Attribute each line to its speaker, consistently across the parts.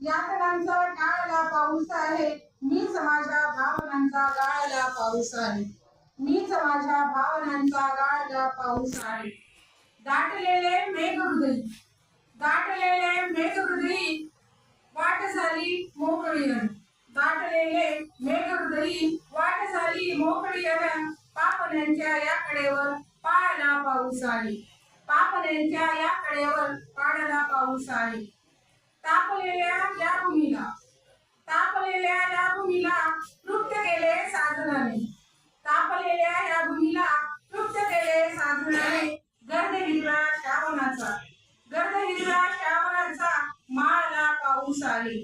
Speaker 1: यातनांचा टाळला पाऊस आहे. मीच माझ्या भावनांचा गाळला पाऊस आहे. मीच माझ्या भावनांचा गाळला पाऊस आहे. दाटलेले मेघहृदयी दाटलेले मेघहृदयी वाट झाली मोकळी दाटलेले मेघहृदयी वाट झाली मोकळी पापण्यांच्या या कडेवर पाळला पाऊस आहे. पापण्यांच्या या कडेवर पाडला पाऊस आहे. तापलेल्या या भूमीला तापलेल्या या भूमीला तृप्त केले साधनाने. तापलेल्या या भूमीला तृप्त केले साधनाने गर्द हिरवा श्रावणाचा. गर्द हिरवा श्रावणाचा माळला पाऊस आहे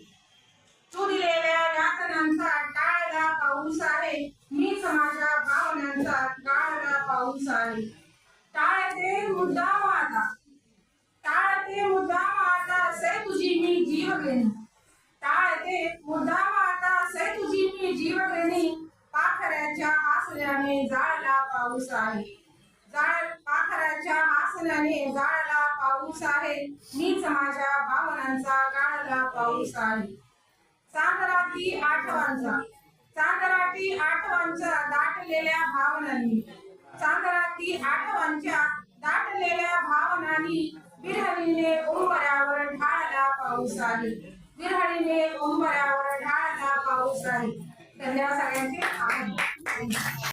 Speaker 1: तू दिलेल्या यातनांचा टाळला पाऊस आहे मीच माझ्या भावनांचा टाळला पाऊस आहे टाळते मुद्दा वादा मी टाळते मुद्दाम आता असे तुझी मी जीव घेणे पाखराच्या आसल्याने जाळला पाऊस आहे. जाळ पाखराच्या आसल्याने जाळला पाऊस आहे. मीच माझ्या भावनांचा गाळला पाऊस आहे. चांदराती आठवांचा. चांदराती आठवांचा दाटलेल्या भावनांनी. चांदराती आठवांच्या दाटलेल्या भावनांनी विरहणीने उंबऱ्यावर पाऊस आहे. विरहणीने उंबऱ्यावर ढाळला पाऊस आहे. धन्यवाद सगळ्यांचे. आभार.